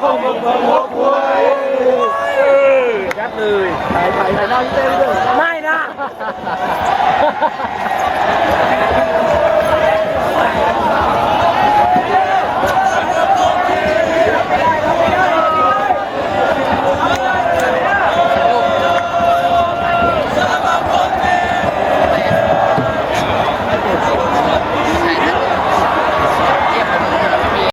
พวกมึเพิ่งพวกยยัดยถ่ายถ่ายหน้างเต็มเลยไม่นะ